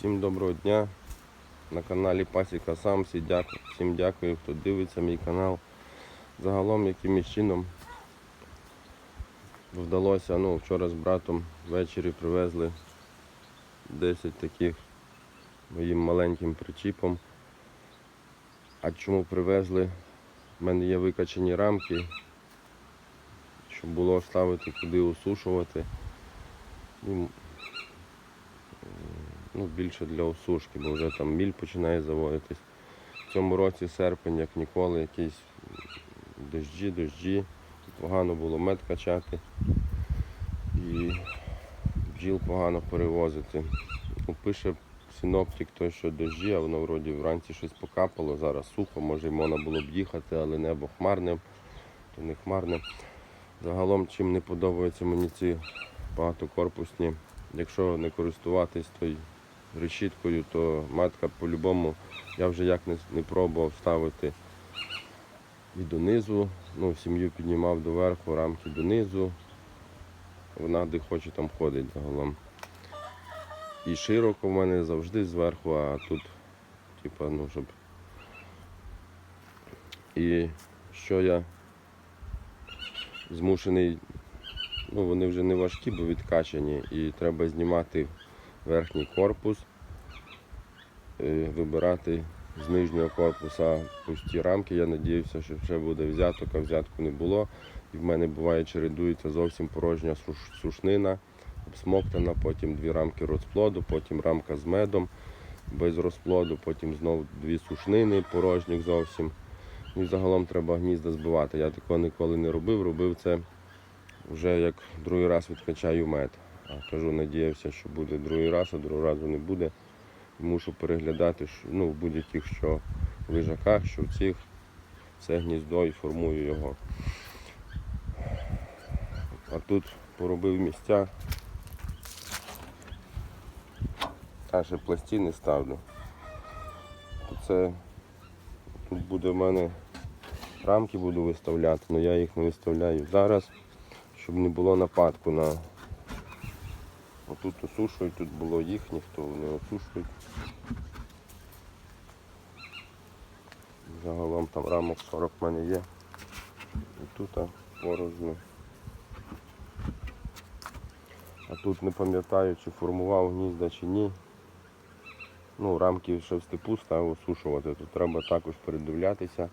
Всім доброго дня. На каналі Пасіка Сам. Всі дякую. Всім дякую, хто дивиться мій канал. Загалом якимось чином вдалося, ну, вчора з братом ввечері привезли 10 таких моїм маленьким причіпом. А чому привезли? У мене є викачені рамки, щоб було ставити куди осушувати. Ну, більше для осушки, бо вже там міль починає заводитись. В цьому році серпень, як ніколи, якісь дощі, дощі. Погано було мед качати і бджіл погано перевозити. Ну, Пише синоптик той, що дощі, а воно вроді вранці щось покапало, зараз сухо, може й можна було б їхати, але небо хмарне, то не хмарне. Загалом, чим не подобаються мені ці багатокорпусні, якщо не користуватись той решіткою, то матка по-любому, я вже як не, не пробував ставити і донизу, ну, сім'ю піднімав доверху, рамки донизу. Вона де хоче там ходить загалом. І широко в мене завжди зверху, а тут, типа, ну, щоб. І що я змушений, ну вони вже не важкі, бо відкачані, і треба знімати верхній корпус, е, вибирати з нижнього корпуса пусті рамки. Я надіявся, що ще буде взяток, а взятку не було. І в мене буває чередується зовсім порожня сушнина, обсмоктана, потім дві рамки розплоду, потім рамка з медом без розплоду, потім знову дві сушнини порожніх зовсім. І загалом треба гнізда збивати. Я такого ніколи не робив, робив це вже як другий раз відкачаю мед. Кажу, надіявся, що буде другий раз, а другого разу не буде. Мушу переглядати ну, в будь-яких що лежаках, що в цих все гніздо і формую його. А тут поробив місця. А ще пластини ставлю. Це тут буде в мене рамки буду виставляти, але я їх не виставляю зараз, щоб не було нападку на отут осушують, тут було їхніх, то вони осушують. Загалом там рамок 40 в мене є. І тут порожньо. А тут не пам'ятаю, чи формував гнізда чи ні. Ну, рамки ще в степу ставив осушувати, то треба також передивлятися.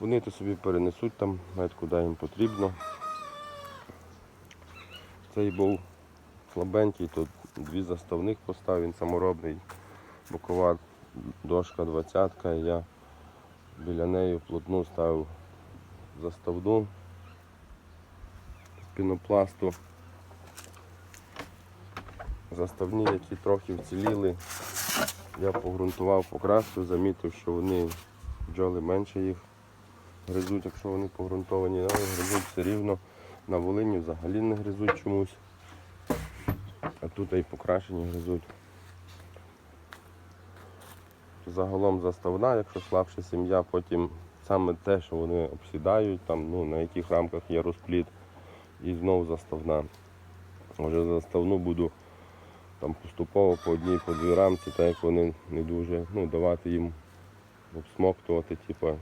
Вони то собі перенесуть там, навіть куди їм потрібно. Цей був слабенький, тут дві заставних поставив, він саморобний, бокова дошка 20 і я біля неї плотну ставив заставну з пінопласту. Заставні, які трохи вціліли, я погрунтував покраску, замітив, що вони бджоли менше їх гризуть, якщо вони погрунтовані, але гризуть все рівно. На Волині взагалі не гризуть чомусь. Тут і покрашені гризуть. Загалом заставна, якщо слабша сім'я, потім саме те, що вони обсідають, там, ну, на яких рамках є розпліт, і знову заставна. Вже заставну буду там поступово по одній, по дві рамці, так як вони не дуже, ну, давати їм обсмоктувати, типу,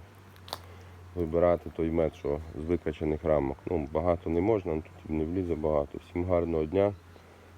вибирати той мед, що з викачаних рамок. Ну, багато не можна, тут не влізе багато. Всім гарного дня.